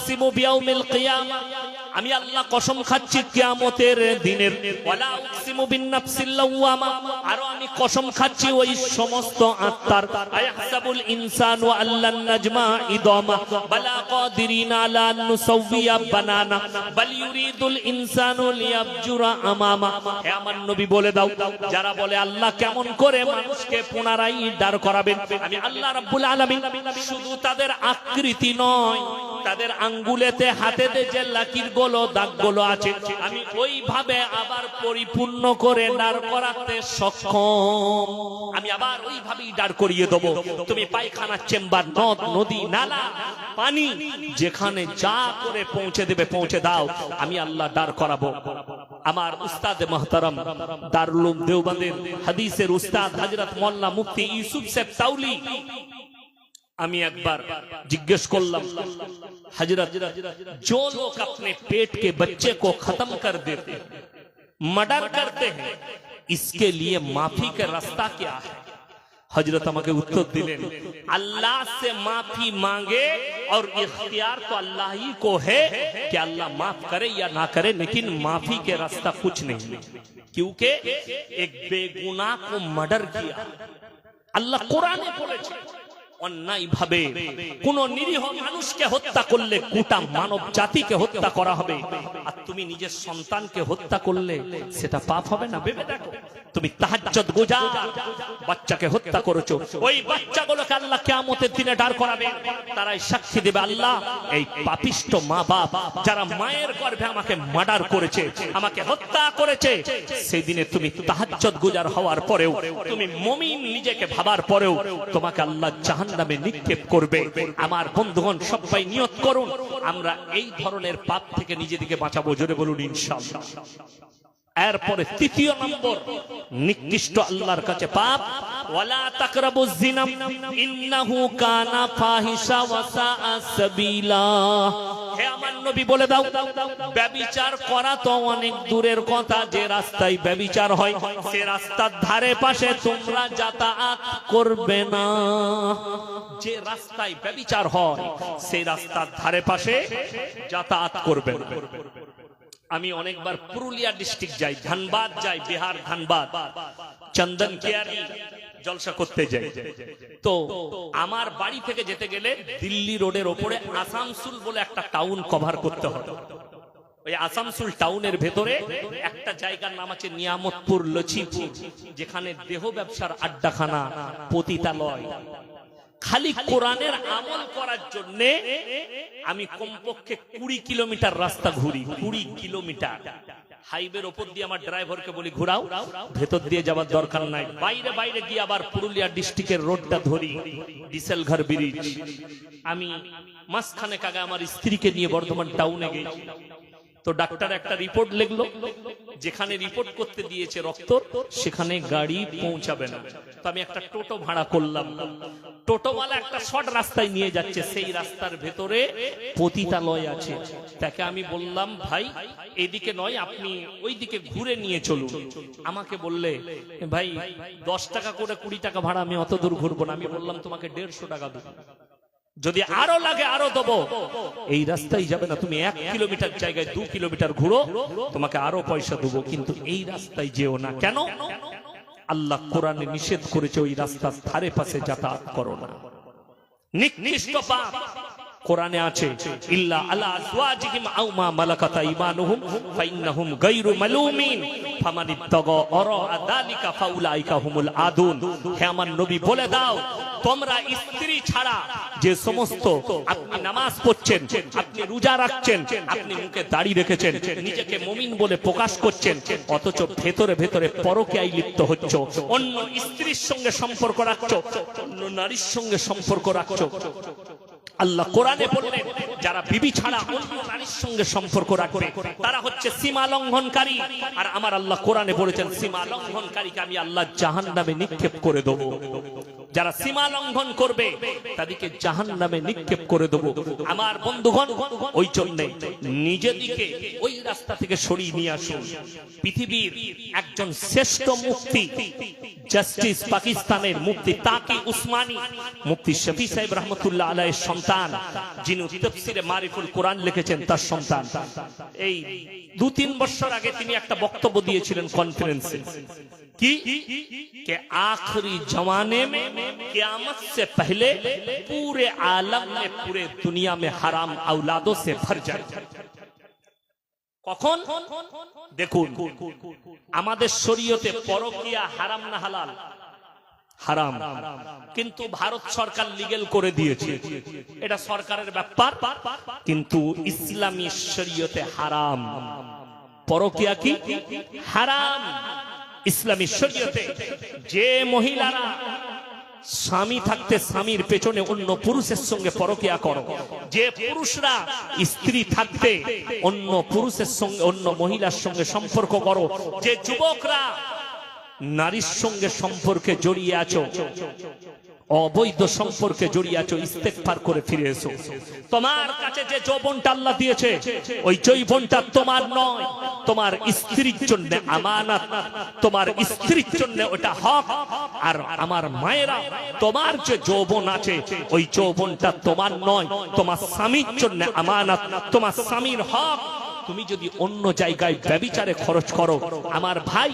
উকসিমু বিয়াউমিল কিয়ামা। আমি আল্লাহ কসম খাচ্ছি কিয়ামতের দিনের। ওয়ালা উকসিমু বিন নাফসিল লাওয়ামা। আরও আমি কসম খাচ্ছি ওই সমস্ত আত্মার। আয়াহসাবুল ইনসানু আল্লান নাজমা ইদামা। বালা কাদিরিনা আলা আন নুসাউবিয়া বানানা। বাল ইউরিদুল ইনসানু লিয়াবজুরা আমামা। হে আমার নবী বলে দাও, যারা বলে আল্লাহ কেমন করে মানুষকে পুনরায় দাঁড় করাবেন। আমি আল্লাহ রাব্বুল আলামিন শুধু তাদের আকৃতি নয় তাদের আঙ্গুলেতে, হাতেতে যে লাকিরগুলো দাগগুলো আছে, আমি ওইভাবে আবার পরিপূর্ণ করে দাঁড় করাতে সক্ষম। আমি আবার ওইভাবেই দাঁড় করিয়ে দেবো। তুমি পায়খানা চেম্বার, নদ, নদী, নালা, পানি, যেখানে যা করে পৌঁছে দেবে, পৌঁছে দাও। আমি আল্লাহ দাঁড় করাবো। আমার উস্তাদ মহতারম, দারুলুম দেওবন্দের, হাদিসের উস্তাদ হজরত মোল্লা মুফতি ইউসুফ সেফ তাউলি আমি একবার জিজ্ঞেস করলাম हज़रत जो लोग अपने पेट के बच्चे को खत्म कर देते मर्डर करते हैं, इसके लिए माफ़ी का रास्ता क्या है? हज़रत के उत्तर दिले अल्लाह से माफ़ी मांगे और इख्तियार तो अल्लाह ही को है कि अल्लाह माफ़ करे या ना करे, लेकिन माफ़ी के रास्ता कुछ नहीं। क्योंकि एक बेगुनाह को मर्डर किया। अल्लाह कुरान बोले অন্যায় ভাবে কোন নিরীহ মানুষকে হত্যা করলে গোটা মানব জাতিকে হত্যা করা হবে। আর তুমি নিজের সন্তানকে হত্যা করলে সেটা পাপ হবে না? ভেবে দেখো। তুমি বাচ্চাকে হত্যা করেছ। ওই বাচ্চাগুলোকে আল্লাহ দিনে দাঁড় করাবে। তারাই সাক্ষী দেবে আল্লাহ, এই পাপিষ্ট মা বাপ যারা মায়ের গর্ভে আমাকে মার্ডার করেছে, আমাকে হত্যা করেছে, সেই দিনে তুমি তাহাজ্জত গুজার হওয়ার পরেও, তুমি মমিন নিজেকে ভাবার পরেও তোমাকে আল্লাহ জাহান্নামে নিক্ষেপ করবে। আমার বন্ধুগণ সবাই নিয়ত করুন, আমরা এই ধরনের পাপ থেকে নিজেদেরকে বাঁচাবো, জোরে বলুন ইনশাআল্লাহ। এরপরে তৃতীয় নম্বর, নিকৃষ্ট আল্লাহর কাছে পাপ। ওয়ালা তাকরাবু জিনা ইন্নাহু কানা ফাহিশা ওয়া সাআ সাবিলা। হে আমার নবী বলে দাও করা তো অনেক দূরের কথা, যে রাস্তায় ব্যভিচার হয়, সে রাস্তার ধারে পাশে তোমরা যাতায়াত করবে না। যে রাস্তায় হয় সেই রাস্তার ধারে পাশে যাতায়াত করবে না। আমি অনেকবার পুরুলিয়া ডিস্ট্রিক্ট যাই, ধানবাদ যাই, বিহার ধানবাদ চন্দন কেয়ারি জলসা করতে যাই। তো আমার বাড়ি থেকে যেতে গেলে দিল্লি রোডের ওপরে আসানসুল বলে একটা টাউন কভার করতে হবে। ওই টাউনের ভেতরে একটা জায়গার নাম আছে নিয়ামতপুর লছিপুর যেখানে দেহ ব্যবসার আড্ডাখানা পতিতালয়। খালি কোরআনের আমল করার জন্য আমি কমপক্ষে কুড়ি কিলোমিটার রাস্তা ঘুরি, কুড়ি কিলোমিটার। হাইওয়ের ওপর দিয়ে আমার ড্রাইভারকে বলি, ঘুরাও, ভেতর দিয়ে যাবার দরকার নাই। বাইরে বাইরে গিয়ে আবার পুরুলিয়া ডিস্ট্রিক্টের রোডটা ধরি ডিসেল ঘর ব্রিজ। আমি মাঝখানে কাগে আমার স্ত্রীকে নিয়ে বর্ধমান টাউনে গেছি। তো ডাক্তার একটা রিপোর্ট লিখলো, যেখানে রিপোর্ট করতে দিয়েছে রক্ত, সেখানে গাড়ি পৌঁছাবে না। তো আমি একটা টোটো ভাড়া করলাম। টোটোওয়ালা একটা শর্ট রাস্তায় নিয়ে যাচ্ছে, সেই রাস্তার ভেতরে পতিতালয় আছে। তাকে আমি বললাম, ভাই এদিকে নয়, আপনি ওইদিকে ঘুরে নিয়ে চলুন। আমাকে বললে, ভাই, দশ টাকা করে কুড়ি টাকা ভাড়া, আমি অত দূর ঘুরবো না। আমি বললাম, তোমাকে দেড়শো টাকা দেবো যদি আরও লাগে, আরও দেবো। এই রাস্তায় যাবে না, তুমি এক কিলোমিটার জায়গায় দু কিলোমিটার ঘুরো, তোমাকে আরও পয়সা দেবো, কিন্তু এই রাস্তায় যেও না। কেন? আল্লাহ কোরআনে নিষেধ করেছে, ওই রাস্তার ধারে পাশে যাতায়াত করো না। নিকৃষ্ট পাপ। কোরআনে আছে, ইল্লা আলা আজওয়াজিহিম আও মা মালাকাত আইমানুহুম, ফাইন্নাহুম গায়রু মালুমিন ফামান ইত্তাগা আরা আদালিকা ফাউলাইকা হুমুল আদুন। হে আমার নবী, বলে দাও, তোমরা স্ত্রী ছাড়া যে সমস্ত আপনি নামাজ পড়ছেন, আপনি রোজা রাখছেন, আপনি মুখে দাড়ি রেখেছেন, নিজেকে মুমিন বলে প্রকাশ করছেন, অথচ ভেতরে ভেতরে পরকে পরকীয়ায় লিপ্ত হচ্ছ, অন্য স্ত্রীর সঙ্গে সম্পর্ক রাখছো, অন্য নারীর সঙ্গে সম্পর্ক রাখছো। আল্লাহ কোরআনে বললেন, যারা বিবি ছাড়া নারীর সঙ্গে সম্পর্ক রাখবে, তারা হচ্ছে সীমা লঙ্ঘনকারী। আর আমার আল্লাহ কোরআনে বলেছেন, সীমা লঙ্ঘনকারীকে আমি আল্লাহ জাহান নামে নিক্ষেপ করে দেবো। যারা সীমা লঙ্ঘন করবে, তাদেরকে জাহান নামে নিক্ষেপ করে দেবো। আমার বন্ধুগণ, ওই জন্যে নিজেদিকে ওই রাস্তা থেকে সরিয়ে নিয়ে আসুন। পৃথিবীর একজন শ্রেষ্ঠ মুক্তি জাস্টিস পাকিস্তানের মুক্তি তাকি উসমানী মুক্তি শফি সাহেব রহমতুল্লাহ আলাইয়ের সন্তান, যিনি তফসিরে মারিফুল কোরআন লিখেছেন তার সন্তান। এই দু তিন বছর আগে তিনি একটা বক্তব্য দিয়েছিলেন কনফারেন্সে আখরি জমানে সে পহলে পুরে আলম পুরে দুনিয়া মে হারাম সে ভর যায়। কখন? দেখুন, আমাদের শরীয়তে পরকিয়া হারাম না হালাল। হারাম। কিন্তু ভারত সরকার লিগেল করে দিয়েছে। এটা সরকারের ব্যাপার। কিন্তু ইসলামী শরীয়তে হারাম। পরকিয়া কি? হারাম। ইসলামী শরীয়তে যে মহিলারা স্বামী থাকতে স্বামীর পেছনে অন্য পুরুষের সঙ্গে পরকিয়া করো, যে পুরুষরা স্ত্রী থাকতে অন্য পুরুষের সঙ্গে, অন্য মহিলার সঙ্গে সম্পর্ক করো, যে যুবকরা নারীর সঙ্গে সম্পর্কে জড়িয়ে আছো? অবৈধ সম্পর্কে জড়িয়ে আছো? ইস্তেকফার করে ফিরে এসো। তোমার কাছে যে যৌবনটা আল্লাহ দিয়েছে, ওই যৌবনটা তোমার নয়, তোমার স্ত্রীর জন্য আমানত। তোমার স্ত্রীর জন্য ওটা হক। আর আমার মায়েরা, তোমার যে যৌবন আছে, ওই যৌবনটা তোমার নয়, তোমার স্বামীর জন্য আমানত, তোমার স্বামীর হক। তুমি যদি অন্য জায়গায় ব্যবিচারে খরচ করো, আমার ভাই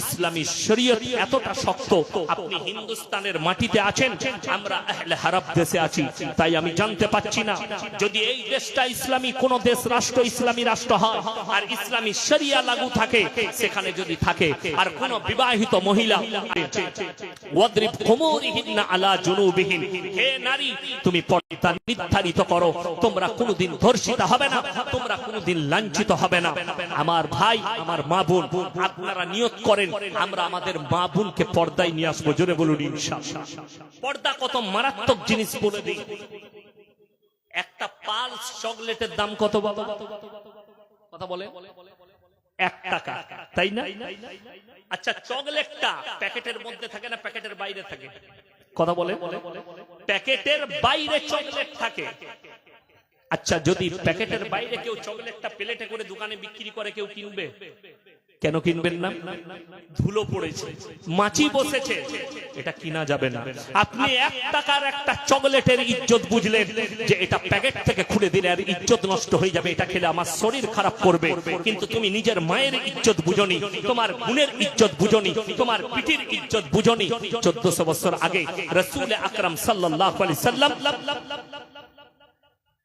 ইসলামী শরীয়ত এতটা শক্ত, আপনি হিন্দুস্তানের মাটিতে আছেন, আমরা আহলে হারাব দেশে আছি, তাই আমি জানতে পাচ্ছি না। যদি এই দেশটা ইসলামী, কোন দেশ রাষ্ট্র ইসলামী রাষ্ট্র হয়, আর ইসলামী শরিয়া লাগু থাকে, সেখানে যদি থাকে, আর কোন বিবাহিত মহিলা ওয়াদরিব খুমুরিহিন্না আলা জুনুবিহিন, হে নারী, তুমি পর্দা নির্ধারিত করো, তোমরা কোনোদিন ধর্ষিতা হবে না, তোমরা কোনোদিন লাঞ্ছিত হবে না। আমার ভাই, আমার মা বোন, আপনারা নিয়ত করেন, আমরা আমাদের মা বোনকে পর্দায় নিয়ে আসব। জোরে বলুন, ইনশাআল্লাহ। পর্দা কত মারাত্মক জিনিস বলে দিই। একটা পালস চকলেটের দাম কত বাবা? কথা বলে? এক টাকা, তাই না? আচ্ছা চকলেটটা প্যাকেটের মধ্যে থাকে না প্যাকেটের বাইরে থাকে? কথা বলে? প্যাকেটের বাইরে চকলেট থাকে। আচ্ছা যদি প্যাকেটের বাইরে কেউ চকলেটটা প্লেটে করে দোকানে বিক্রি করে কেউ কিনবে? কেন কিনবেন না? ধুলো পড়েছে মাছি বসেছে। এটা কিনা যাবে না। আপনি এক টাকার একটা চকলেটের ইজ্জত বুঝলেন যে এটা প্যাকেট থেকে খুলে দিলে আর ইজ্জত নষ্ট হয়ে যাবে। এটা খেলে আমার শরীর খারাপ করবে। কিন্তু তুমি নিজের মায়ের ইজ্জত বুঝনি তোমার বোনের ইজ্জত বুঝনি তোমার পিঠির ইজ্জত বুঝনি। চোদ্দশো বছর আগে রসুল আকরাম সাল্লাহ আলি সাল্লাম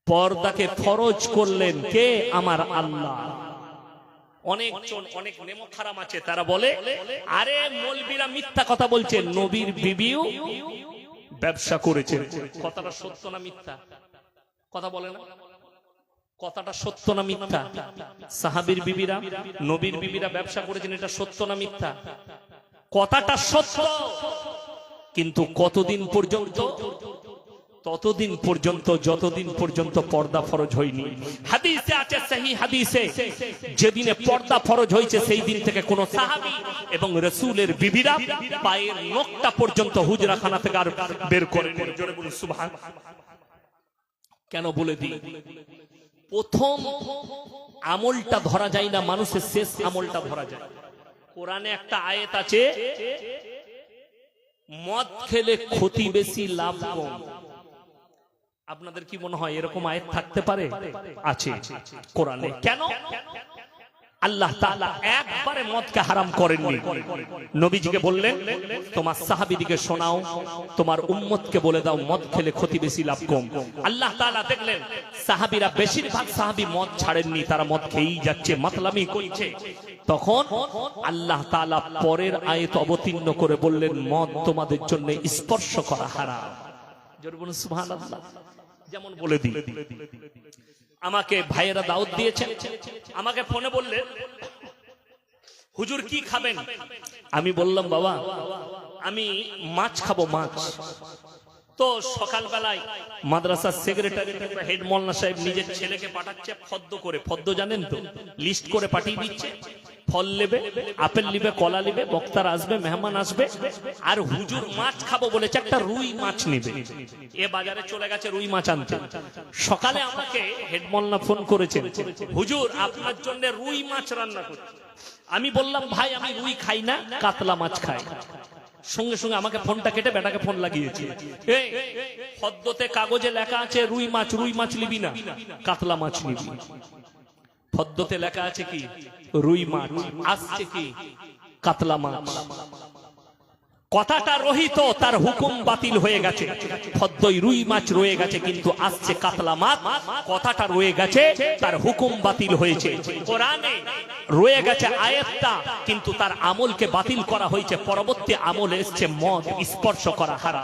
পর্দাকে ফরজ করলেন কে? আমার আল্লাহ। অনেকজন অনেক নেমো খারাপ আছে তারা বলে আরে মলবিরা মিথ্যা কথা বলছে নবীর বিবিও ব্যবসা করেছে কথাটা সত্য না মিথ্যা? কথা বলে না? কথাটা সত্য না মিথ্যা? সাহাবির বিবিরা নবীর বিবিরা ব্যবসা করেছেন এটা সত্য না মিথ্যা? কথাটা সত্য। কিন্তু কতদিন পর্যন্ত ততদিন পর্যন্ত, যতদিন পর্যন্ত পর্দা ফরজ হয়নি। হাদিসে আছে সেই হাদিসে। যেদিনে পর্দা ফরজ হয়েছে, সেই দিন থেকে কোন সাহাবি এবং রসুলের বিবিরা পায়ের নখটা পর্যন্ত হুজরাখানা থেকে আর বের করে কেন বলে দিই? প্রথম আমলটা ধরা যায় না, মানুষের শেষ আমলটা ধরা যায়। কোরআনে একটা আয়াত আছে, মদ খেলে ক্ষতি বেশি, লাভ কম। আপনাদের কি মনে হয় এরকম আয়াত থাকতে পারে? আছে। কোরআনে। কেন? আল্লাহ তাআলা একবারে মদকে হারাম করেননি। নবীজিকে বললেন তোমার সাহাবীদিকে শোনাও তোমার উম্মতকে বলে দাও মদ খেলে ক্ষতি বেশি লাভ কম। আল্লাহ তাআলা দেখলেন সাহাবীরা বেশিরভাগ সাহাবী মদ ছাড়েননি তারা মদ খেয়েই যাচ্ছে মাতলামি করছে। তখন আল্লাহ তাআলা পরের আয়াত অবতীর্ণ করে বললেন মদ তোমাদের জন্য স্পর্শ করা হারাম। জোরে বলুন সুবহানাল্লাহ। যেমন বলে দিই। আমাকে ভাইয়েরা দাওয়াত দিয়েছেন। আমাকে ফোনে বললেন হুজুর কি খাবেন? আমি বললাম, বাবা, আমি মাছ খাব, মাছ। তো সকালবেলায় মাদ্রাসার সেক্রেটারি হেড মোল্লা সাহেব নিজের ছেলেকে পাঠাচ্ছে, ফদ্দ করে। ফদ্দ জানেন তো? লিস্ট করে পাঠিয়ে দিচ্ছে। ফল নেবে, আপেল নিবে, কলা নিবে, বক্তার আসবে, মেহমান আসবে, আর হুজুর মাছ খাব বলেছে, একটা রুই মাছ নিবে। এ বাজারে চলে গেছে রুই মাছ আনতে। সকালে আমাকে হেডমল্লা ফোন করেছেন, হুজুর, আপনার জন্য রুই মাছ রান্না করছি। আমি বললাম, ভাই, আমি রুই খাই না, কাতলা মাছ খাই। সঙ্গে সঙ্গে আমাকে ফোনটা কেটে বেটাকে ফোন লাগিয়েছে। ফদ্দতে কাগজে লেখা আছে, রুই মাছ রুই মাছ নিবি না, কাতলা মাছ নিবি। ফদ্দতে লেখা আছে কি? রুই মাছ, আসছে কি? কাতলা মাছ। কথাটা রহিত, তার হুকুম বাতিল হয়ে গেছে। ফদ্দই রুই মাছ রয়ে গেছে, কিন্তু আসছে কাতলা মাছ। কথাটা রয়ে গেছে, তার হুকুম বাতিল হয়েছে। কোরআনে রয়ে গেছে আয়াতটা, কিন্তু তার আমলকে বাতিল করা হয়েছে। পরবর্তী আমল এসছে মদ, স্পর্শ করা হারা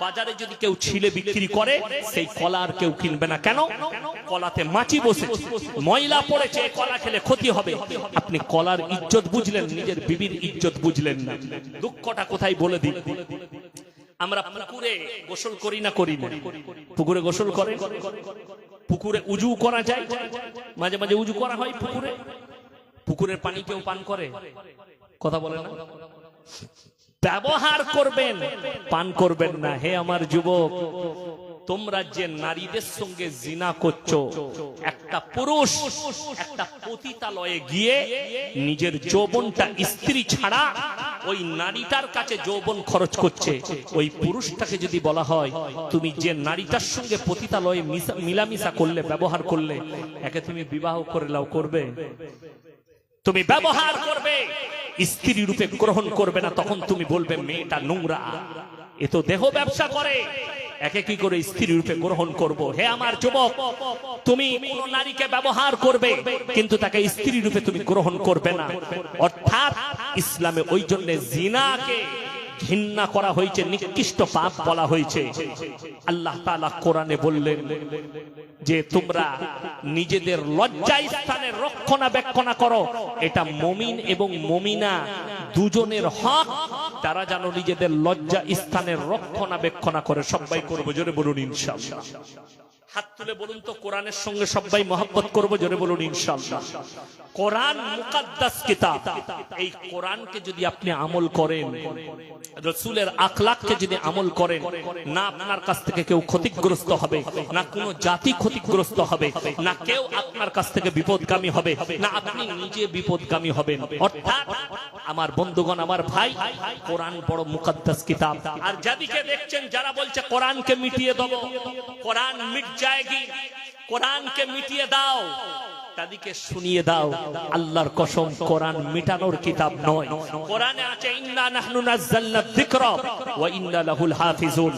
বাজারে যদি কেউ ছিলে বিক্রি করে, সেই কলা আর কেউ কিনবে না। কেন? কলাতে মাছি বসেছে। ময়লা পড়েছে কলা খেলে ক্ষতি হবে। আপনি কলার ইজ্জত বুঝলেন, নিজের বিবির ইজ্জত বুঝলেন না। দুঃখটা কোথায় বলে দিই? আমরা পুকুরে গোসল করি না করি না। পুকুরে গোসল করে পুকুরে উজু করা যায়। মাঝে মাঝে উজু করা হয় পুকুরে। পুকুরের পানি কেউ পান করে? কথা বলে না? ব্যবহার করবেন, পান করবেন না। হে আমার যুবক, তোমরা যে নারীদের সঙ্গে জিনা করছ, একটা পুরুষ একটা পতিতালয়ে গিয়ে নিজের যৌবনটা স্ত্রী ছাড়া ওই নারীটার কাছে যৌবন খরচ করছে। ওই পুরুষটাকে যদি বলা হয়, তুমি যে নারীটার সঙ্গে পতিতালয়ে মিলামিশা করলে, ব্যবহার করলে, একে তুমি বিবাহ করে লাও, করবে? তুমি ব্যবহার করবে। স্ত্রী রূপে গ্রহণ করবে না, তখন তুমি বলবে, মেয়েটা নোংরা। এ তো দেহ ব্যবসা করে। একে কি করে স্ত্রী রূপে গ্রহণ করব? হে আমার যুবক, তুমি নারীকে ব্যবহার করবে, কিন্তু তাকে স্ত্রী রূপে তুমি গ্রহণ করবে না। অর্থাৎ ইসলামে ওই জন্য জিনাকে ঘৃণা করা হয়েছে, নিকৃষ্ট পাপ বলা হয়েছে। আল্লাহ তাআলা কোরআনে বললেন যে, তোমরা নিজেদের লজ্জা স্থানের রক্ষণাবেক্ষণা করো। এটা মমিন এবং মমিনা দুজনের হক। তারা যেন নিজেদের লজ্জা স্থানের রক্ষণাবেক্ষণা করে। সবাই করব জোরে বলুন ইনশাআল্লাহ। হাত তুলে বলুন তো, কোরআনের সঙ্গে সবাই মহব্বত করব, জোরে বলুন, ইনশাআল্লাহ। কোরআন মুকাদ্দাস কিতাব। এই কোরআনকে যদি আপনি আমল করেন, রসুলের আখলাককে যদি আমল করেন, না আপনার কাছ থেকে কেউ ক্ষতিগ্রস্ত হবে, না কোনো জাতি ক্ষতিগ্রস্ত হবে, না কেউ আপনার কাছ থেকে বিপদগামী হবে, না আপনি নিজে বিপদগামী হবেন। অর্থাৎ আমার বন্ধুগণ, আমার ভাই, কোরআন বড় মুকাদ্দাস কিতাব। আর যাদিকে দেখছেন, যারা বলছে কোরআনকে মিটিয়ে দেবো, কোরআন মিট যায়গি, কোরআনকে মিটিয়ে দাও তাদেরকে শুনিয়ে দাও, আল্লাহর কসম, কোরআন মিটানোর কিতাব নয়। কোরআনে আছে, ইন্না নাহনু নাযালনা যিকরা ওয়া ইন্না লাহুল হাফিজুন।